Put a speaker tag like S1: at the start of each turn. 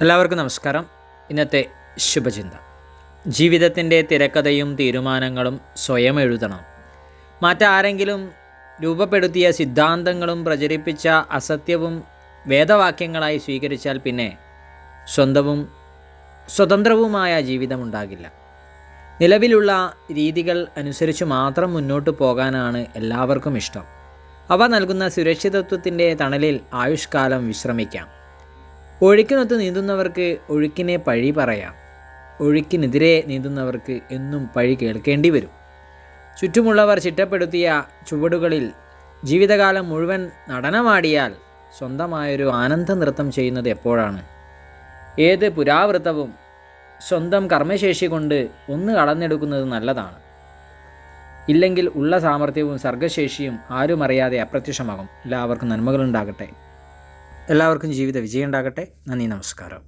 S1: എല്ലാവർക്കും നമസ്കാരം. ഇന്നത്തെ ശുഭചിന്ത. ജീവിതത്തിന്റെ തിരക്കഥയും തീരുമാനങ്ങളും സ്വയം എഴുതണം. മറ്റാരെങ്കിലും രൂപപ്പെടുത്തിയ സിദ്ധാന്തങ്ങളും പ്രചരിപ്പിച്ച അസത്യവും വേദവാക്യങ്ങളായി സ്വീകരിച്ചാൽ പിന്നെ സ്വന്തവും സ്വതന്ത്രവുമായ ജീവിതമുണ്ടാകില്ല. നിലവിലുള്ള രീതികൾ അനുസരിച്ച് മാത്രം മുന്നോട്ട് പോകാനാണ് എല്ലാവർക്കും ഇഷ്ടം. അവ നൽകുന്ന സുരക്ഷിതത്വത്തിന്റെ തണലിൽ ആയുഷ്കാലം വിശ്രമിക്കാം. ഒഴുക്കിനൊത്ത് നീന്തുന്നവർക്ക് ഒഴുക്കിനെ പഴി പറയാം. ഒഴുക്കിനെതിരെ നീന്തുന്നവർക്ക് എന്നും പഴി കേൾക്കേണ്ടി വരും. ചുറ്റുമുള്ളവർ ചിട്ടപ്പെടുത്തിയ ചുവടുകളിൽ ജീവിതകാലം മുഴുവൻ നടനമാടിയാൽ സ്വന്തമായൊരു ആനന്ദ നൃത്തം ചെയ്യുന്നത് എപ്പോഴാണ്? ഏത് പുരാവൃത്തവും സ്വന്തം കർമ്മശേഷി കൊണ്ട് ഒന്ന് കളഞ്ഞെടുക്കുന്നത് നല്ലതാണ്. ഇല്ലെങ്കിൽ ഉള്ള സാമർഥ്യവും സർഗശേഷിയും ആരും അറിയാതെ അപ്രത്യക്ഷമാകും. എല്ലാവർക്കും നന്മകളുണ്ടാകട്ടെ. എല്ലാവർക്കും ജീവിത വിജയം ഉണ്ടാകട്ടെ നന്ദി നമസ്കാരം.